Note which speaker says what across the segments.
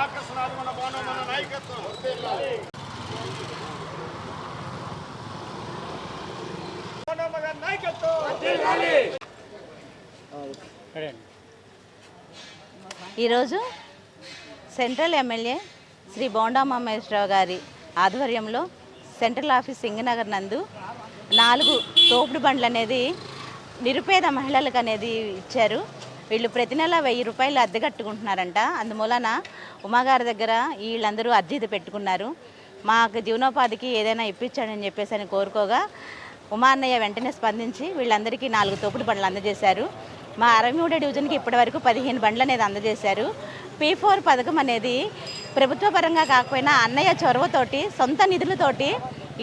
Speaker 1: ఆకర్షణాలు మన బాణం మన నాయకత్వం
Speaker 2: ఈరోజు సెంట్రల్ ఎమ్మెల్యే శ్రీ బోండా మహేశ్వరరావు గారి ఆధ్వర్యంలో సెంట్రల్ ఆఫీస్ సింగనగర్ నందు నాలుగు తోపుడు బండ్లు అనేది నిరుపేద మహిళలకు అనేది ఇచ్చారు. వీళ్ళు ప్రతి నెల వెయ్యి రూపాయలు అద్దె కట్టుకుంటున్నారంట. అందుమూలన ఉమాగారి దగ్గర వీళ్ళందరూ అర్జీ పెట్టుకున్నారు. మాకు జీవనోపాధికి ఏదైనా ఇప్పించాడని చెప్పేసి అని కోరుకోగా ఉమా అన్నయ్య వెంటనే స్పందించి వీళ్ళందరికీ నాలుగు తోపుడు బండ్లు అందజేశారు. మా అరవై డివిజన్కి ఇప్పటివరకు పదిహేను బండ్లు అనేది అందజేశారు. పీ ఫోర్ పథకం అనేది ప్రభుత్వ పరంగా కాకపోయినా అన్నయ్య చొరవతోటి సొంత నిధులతోటి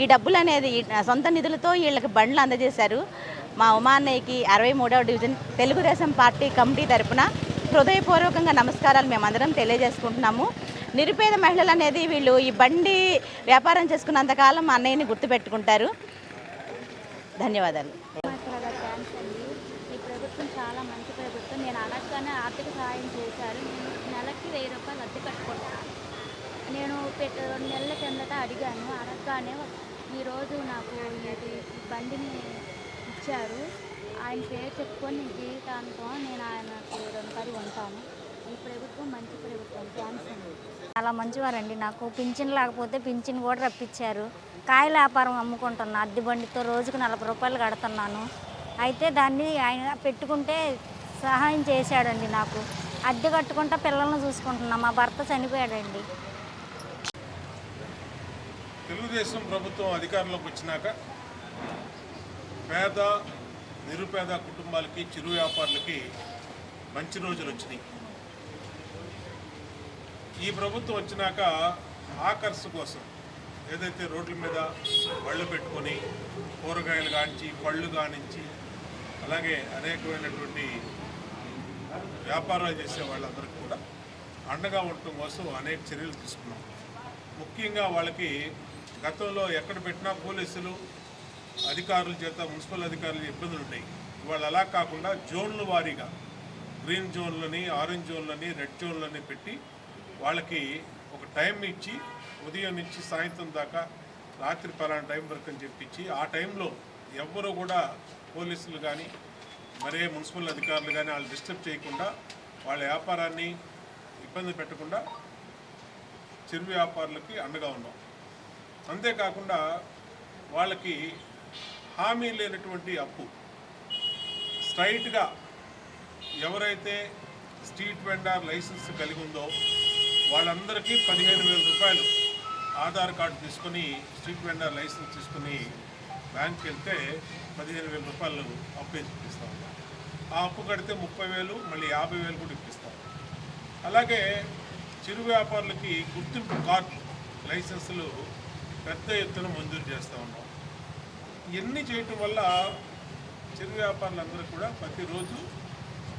Speaker 2: ఈ డబ్బులు అనేది సొంత నిధులతో వీళ్ళకి బండ్లు అందజేశారు. మా ఉమాన్నయ్యకి అరవై మూడవ డివిజన్ తెలుగుదేశం పార్టీ కమిటీ తరపున హృదయపూర్వకంగా నమస్కారాలు మేమందరం తెలియజేసుకుంటున్నాము. నిరుపేద మహిళలు అనేది వీళ్ళు ఈ బండి వ్యాపారం చేసుకున్నంతకాలం మా అన్నయ్యని గుర్తుపెట్టుకుంటారు. ధన్యవాదాలు.
Speaker 3: చాలా థ్యాంక్స్ అండి ఈ ప్రభుత్వం చాలా మంచి ప్రభుత్వం. నేను అనగానే ఆర్థిక సహాయం చేశారు. నేను నెలకి వెయ్యి రూపాయలు అద్దె కట్టుకుంటాను నేను రెండు నెలల కిందట అడిగాను. అడగగానే ఈరోజు నాకు ఇది బండిని ఇచ్చారు. ఆయన పేరు చెప్పుకొని నేను జీవితాంతం నేను ఆయనకు రుణపడి ఉంటాను. ఈ ప్రభుత్వం మంచి ప్రభుత్వం. థ్యాంక్స్ అండి. చాలా మంచివారండి నాకు. పింఛన్ లేకపోతే పింఛన్ కూడా రప్పించారు. కాయల వ్యాపారం అమ్ముకుంటున్నా. అద్దె బండితో రోజుకు నలభై రూపాయలు కడుతున్నాను. అయితే దాన్ని ఆయన పెట్టుకుంటే సహాయం చేశాడండి నాకు. అద్దె కట్టుకుంటా పిల్లల్ని చూసుకుంటున్నా. మా భర్త చనిపోయాడండి.
Speaker 4: తెలుగుదేశం ప్రభుత్వం అధికారంలోకి వచ్చినాక పేద నిరుపేద కుటుంబాలకి చిరు వ్యాపారులకి మంచి రోజులు వచ్చినాయి. ఈ ప్రభుత్వం వచ్చినాక ఆకర్ష కోసం ఏదైతే రోడ్ల మీద బళ్ళు పెట్టుకొని కూరగాయలు కానించి పళ్ళు కానించి అలాగే అనేకమైనటువంటి వ్యాపారాలు చేసే వాళ్ళందరికీ కూడా అండగా ఉండటం కోసం అనేక చర్యలు తీసుకున్నాం. ముఖ్యంగా వాళ్ళకి గతంలో ఎక్కడ పెట్టినా పోలీసులు అధికారుల చేత మున్సిపల్ అధికారులు ఇబ్బందులు ఉన్నాయి. ఇవాళ అలా కాకుండా జోన్ల వారీగా గ్రీన్ జోన్లని ఆరెంజ్ జోన్లని రెడ్ జోన్లని పెట్టి వాళ్ళకి ఒక టైం ఇచ్చి ఉదయం నుంచి సాయంత్రం దాకా రాత్రి పలానా టైం వరకు అని చెప్పించి ఆ టైంలో ఎవ్వరూ కూడా పోలీసులు కానీ మరే మున్సిపల్ అధికారులు కానీ వాళ్ళు డిస్టర్బ్ చేయకుండా వాళ్ళ వ్యాపారాన్ని ఇబ్బంది పెట్టకుండా చిరు వ్యాపారులకి అండగా ఉన్నాం. అంతేకాకుండా వాళ్ళకి హామీ లేనటువంటి అప్పు. స్ట్రైట్గా ఎవరైతే స్ట్రీట్ వెండర్ లైసెన్స్ కలిగి ఉందో వాళ్ళందరికీ పదిహేను వేల రూపాయలు ఆధార్ కార్డు తీసుకొని స్ట్రీట్ వెండర్ లైసెన్స్ తీసుకొని బ్యాంక్కి వెళ్తే పదిహేను వేల రూపాయలు అప్పు ఇప్పిస్తాం. ఆ అప్పు కడితే ముప్పై వేలు మళ్ళీ యాభై వేలు కూడా ఇప్పిస్తాం. అలాగే చిరు వ్యాపారులకి గుర్తింపు కార్డు లైసెన్సులు పెద్ద ఎత్తున మంజూరు చేస్తూ ఉన్నాం. ఇవన్నీ చేయటం వల్ల చిరు వ్యాపారులందరూ కూడా ప్రతిరోజు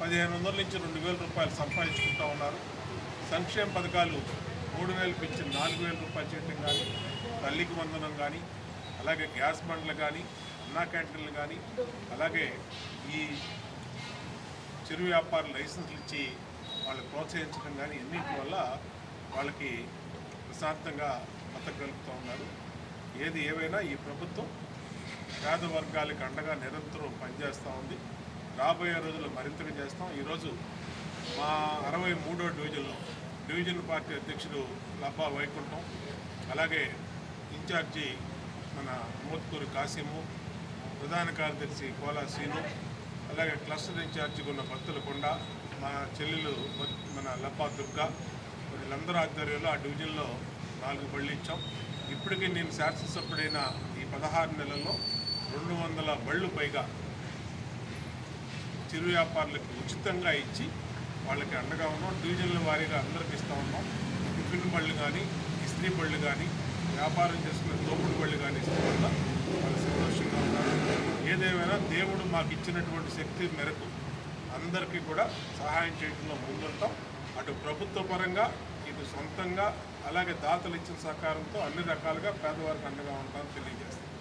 Speaker 4: పదిహేను వందల నుంచి రెండు వేల రూపాయలు సంపాదించుకుంటూ ఉన్నారు. సంక్షేమ పథకాలు మూడు వేలు పెంచి నాలుగు వేల రూపాయలు చేయటం కానీ తల్లికి వందనం కానీ అలాగే గ్యాస్ బండ్లు కానీ అన్నా క్యాంటీన్లు కానీ అలాగే ఈ చిరు వ్యాపార లైసెన్సులు ఇచ్చి వాళ్ళు ప్రోత్సహించడం కానీ ఎన్నింటి వల్ల వాళ్ళకి ప్రశాంతంగా బతకగలుగుతూ ఉన్నారు. ఏది ఏవైనా ఈ ప్రభుత్వం పేద వర్గాలకు అండగా నిరంతరం పనిచేస్తూ ఉంది. రాబోయే రోజుల్లో మరింతగా చేస్తాం. ఈరోజు మా అరవై మూడో డివిజన్లో డివిజన్ పార్టీ అధ్యక్షుడు లబ్బా వైకుంఠం అలాగే ఇన్ఛార్జి మన మోత్కూరి కాసిము ప్రధాన కార్యదర్శి కోలా సీను అలాగే క్లస్టర్ ఇన్ఛార్జిగా ఉన్న భక్తుల కొండ మా చెల్లెలు మన లబ్బా దుర్గా వీళ్ళందరూ ఆధ్వర్యంలో ఆ డివిజన్లో నాలుగు బళ్ళు ఇచ్చాం. ఇప్పటికీ నేను శాసనసభ్యుడైన ఈ పదహారు నెలల్లో రెండు వందల బళ్ళు పైగా చిరు వ్యాపారులకు ఉచితంగా ఇచ్చి వాళ్ళకి అండగా ఉన్నాం. డివిజన్ల వారీగా అందరికి ఇస్తూ ఉన్నాం. టిఫిన్ బళ్ళు కానీ ఇస్త్రీ బళ్ళు కానీ వ్యాపారం చేసుకునే తోపుడు బళ్ళు కానీ ఇస్తూ వల్ల వాళ్ళు సంతోషంగా ఉన్నారు ఏదేమైనా దేవుడు మాకు ఇచ్చినటువంటి శక్తి మేరకు అందరికీ కూడా సహాయం చేయడంలో ముందుంటాం. అటు ప్రభుత్వ పరంగా ఇటు సొంతంగా అలాగే దాతలు ఇచ్చిన సహకారంతో అన్ని రకాలుగా పేదవారికి అండగా ఉంటామని తెలియజేస్తాం